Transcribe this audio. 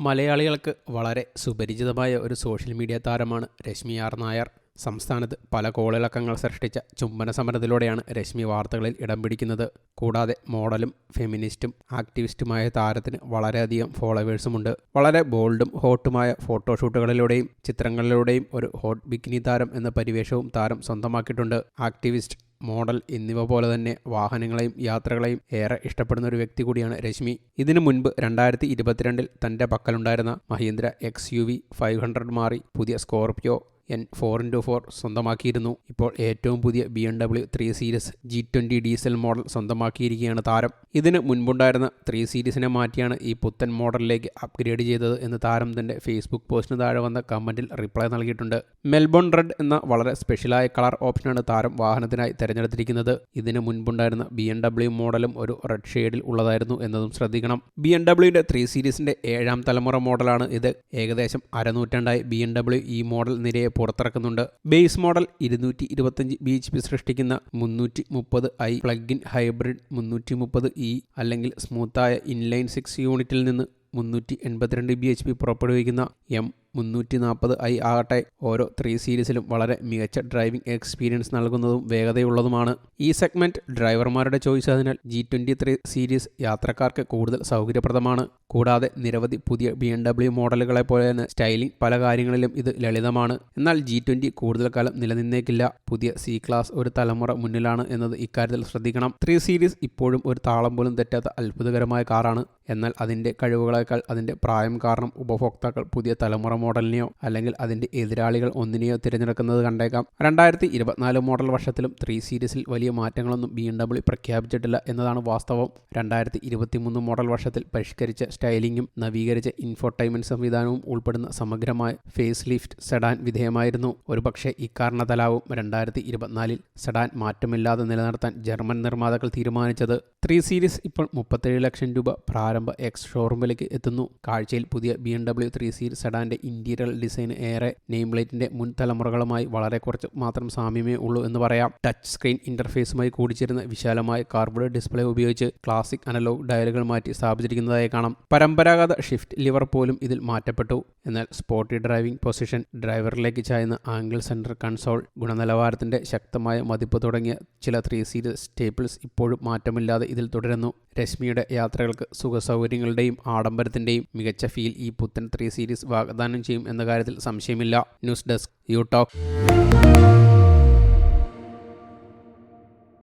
മലയാളികൾക്ക് വളരെ സുപരിചിതമായ ഒരു സോഷ്യൽ മീഡിയ താരമാണ് രശ്മി ആർ നായർ. സംസ്ഥാനത്ത് പല കോളിളക്കങ്ങൾ സൃഷ്ടിച്ച ചുംബന സമരത്തിലൂടെയാണ് രശ്മി വാർത്തകളിൽ ഇടം പിടിക്കുന്നത്. കൂടാതെ മോഡലും ഫെമിനിസ്റ്റും ആക്ടിവിസ്റ്റുമായ താരത്തിന് വളരെയധികം ഫോളോവേഴ്സുമുണ്ട്. വളരെ ബോൾഡും ഹോട്ടുമായ ഫോട്ടോഷൂട്ടുകളിലൂടെയും ചിത്രങ്ങളിലൂടെയും ഒരു ഹോട്ട് ബിക്കിനി താരം എന്ന പരിവേഷവും താരം സ്വന്തമാക്കിയിട്ടുണ്ട്. ആക്ടിവിസ്റ്റ് മോഡൽ എന്നിവ പോലെ തന്നെ വാഹനങ്ങളെയും യാത്രകളെയും ഏറെ ഇഷ്ടപ്പെടുന്ന ഒരു വ്യക്തി കൂടിയാണ് രശ്മി. ഇതിനു മുൻപ് രണ്ടായിരത്തി ഇരുപത്തിരണ്ടിൽ തന്റെ പക്കലുണ്ടായിരുന്ന Mahindra X U V five hundred മാറി പുതിയ Scorpio N four into four സ്വന്തമാക്കിയിരുന്നു. ഇപ്പോൾ ഏറ്റവും പുതിയ B M W three series G twenty diesel model സ്വന്തമാക്കിയിരിക്കുകയാണ് താരം. ഇതിന് മുൻപുണ്ടായിരുന്ന ത്രീ സീരീസിനെ മാറ്റിയാണ് ഈ പുത്തൻ മോഡലിലേക്ക് അപ്ഗ്രേഡ് ചെയ്തത് എന്ന് താരം തന്റെ ഫേസ്ബുക്ക് പോസ്റ്റിന് താഴെ വന്ന കമന്റിൽ റിപ്ലൈ നൽകിയിട്ടുണ്ട്. മെൽബൺ റെഡ് എന്ന വളരെ സ്പെഷ്യലായ കളർ ഓപ്ഷനാണ് താരം വാഹനത്തിനായി തിരഞ്ഞെടുത്തിരിക്കുന്നത്. ഇതിന് മുൻപുണ്ടായിരുന്ന ബി എം ഡബ്ല്യു മോഡലും ഒരു റെഡ് ഷെയ്ഡിൽ ഉള്ളതായിരുന്നു എന്നതും ശ്രദ്ധിക്കണം. ബി എം ഡബ്ല്യുവിന്റെ ത്രീ സീരീസിന്റെ ഏഴാം തലമുറ മോഡലാണ് ഇത്. ഏകദേശം അരനൂറ്റാണ്ടായി ബി എം ഡബ്ല്യു ഈ മോഡൽ നിരയെ പുറത്തിറക്കുന്നുണ്ട്. ബേസ് മോഡൽ ഇരുന്നൂറ്റി ഇരുപത്തഞ്ച് ബി എച്ച് പി സൃഷ്ടിക്കുന്ന മുന്നൂറ്റി മുപ്പത് ഐ പ്ലഗ്-ഇൻ ഹൈബ്രിഡ് മുന്നൂറ്റി മുപ്പത് ഇ അല്ലെങ്കിൽ സ്മൂത്തായ ഇൻലൈൻ സിക്സ് യൂണിറ്റിൽ നിന്ന് മുന്നൂറ്റി എൺപത്തിരണ്ട് ബി എച്ച് പി പുറപ്പെടുവിക്കുന്ന എം മുന്നൂറ്റി നാൽപ്പത് ഐ ആകട്ടെ. ഓരോ ത്രീ സീരീസിലും വളരെ മികച്ച ഡ്രൈവിംഗ് എക്സ്പീരിയൻസ് നൽകുന്നതും വേഗതയുള്ളതുമാണ്. ഈ സെഗ്മെന്റ് ഡ്രൈവർമാരുടെ ചോയ്സ് അതിനാൽ ജി ത്രീ സീരീസ് യാത്രക്കാർക്ക് കൂടുതൽ സൗകര്യപ്രദമാണ്. കൂടാതെ നിരവധി പുതിയ ബി എം ഡബ്ല്യു മോഡലുകളെ പോലെ തന്നെ സ്റ്റൈലിംഗ് പല കാര്യങ്ങളിലും ഇത് ലളിതമാണ്. എന്നാൽ ജി ട്വന്റി കൂടുതൽ കാലം നിലനിന്നേക്കില്ല. പുതിയ സി ക്ലാസ് ഒരു തലമുറ മുന്നിലാണ് എന്നത് ഇക്കാര്യത്തിൽ ശ്രദ്ധിക്കണം. ത്രീ സീരീസ് ഇപ്പോഴും ഒരു താളം പോലും തെറ്റാത്ത അത്ഭുതകരമായ കാറാണ്. എന്നാൽ അതിന്റെ കഴിവുകളേക്കാൾ അതിന്റെ പ്രായം കാരണം ഉപഭോക്താക്കൾ പുതിയ തലമുറ മോഡലിനെയോ അല്ലെങ്കിൽ അതിന്റെ എതിരാളികൾ ഒന്നിനെയോ തിരഞ്ഞെടുക്കുന്നത് കണ്ടേക്കാം. രണ്ടായിരത്തി ഇരുപത്തിനാല് മോഡൽ വർഷത്തിലും ത്രീ സീരീസിൽ വലിയ മാറ്റങ്ങളൊന്നും ബി എം ഡബ്ല്യു പ്രഖ്യാപിച്ചിട്ടില്ല എന്നതാണ് വാസ്തവം. രണ്ടായിരത്തി ഇരുപത്തിമൂന്ന് മോഡൽ വർഷത്തിൽ പരിഷ്കരിച്ച സ്റ്റൈലിംഗും നവീകരിച്ച ഇൻഫോർടൈൻമെന്റ് സംവിധാനവും ഉൾപ്പെടുന്ന സമഗ്രമായ ഫേസ് ലിഫ്റ്റ് സെഡാൻ വിധേയമായിരുന്നു. ഒരുപക്ഷെ ഇക്കാരണത്താലാവും രണ്ടായിരത്തി ഇരുപത്തിനാലിൽ സെഡാൻ മാറ്റമില്ലാതെ നിലനിർത്താൻ ജർമ്മൻ നിർമ്മാതാക്കൾ തീരുമാനിച്ചത്. ത്രീ സീരീസ് ഇപ്പോൾ മുപ്പത്തേഴ് ലക്ഷം രൂപ പ്രാരംഭ എക്സ് ഷോറൂമിലേക്ക് എത്തുന്നു. കാഴ്ചയിൽ പുതിയ B M W three series സെഡാന്റെ interior design ഏറെ നെയിം പ്ലേറ്റിന്റെ മുൻ തലമുറകളുമായി വളരെ കുറച്ച് മാത്രം സാമ്യമേ ഉള്ളൂ എന്ന് പറയാം. ടച്ച് സ്ക്രീൻ ഇന്റർഫേസുമായി കൂടിച്ചേരുന്ന വിശാലമായ കാർബോർഡ് ഡിസ്പ്ലേ ഉപയോഗിച്ച് ക്ലാസിക് അനലോഗ് ഡയലുകൾ മാറ്റി സ്ഥാപിച്ചിരിക്കുന്നതായി കാണാം. പരമ്പരാഗത ഷിഫ്റ്റ് ലിവർ പോലും ഇതിൽ മാറ്റപ്പെട്ടു. എന്നാൽ സ്പോർട്ടി ഡ്രൈവിംഗ് പൊസിഷൻ ഡ്രൈവറിലേക്ക് ചായുന്ന ആംഗിൾ സെന്റർ കൺസോൾ ഗുണനിലവാരത്തിന്റെ ശക്തമായ മതിപ്പ് തുടങ്ങിയ ചില ത്രീ സീരീസ് സ്റ്റേപ്പിൾസ് ഇപ്പോഴും മാറ്റമില്ലാതെ ഇതിൽ തുടരുന്നു. രശ്മിയുടെ യാത്രകൾക്ക് സുഖസൗകര്യങ്ങളുടെയും ആഡംബരത്തിന്റെയും മികച്ച ഫീൽ ഈ പുത്തൻ ത്രീ സീരീസ് വാഗ്ദാനം ചെയ്യും എന്ന കാര്യത്തിൽ സംശയമില്ല. News desk you talk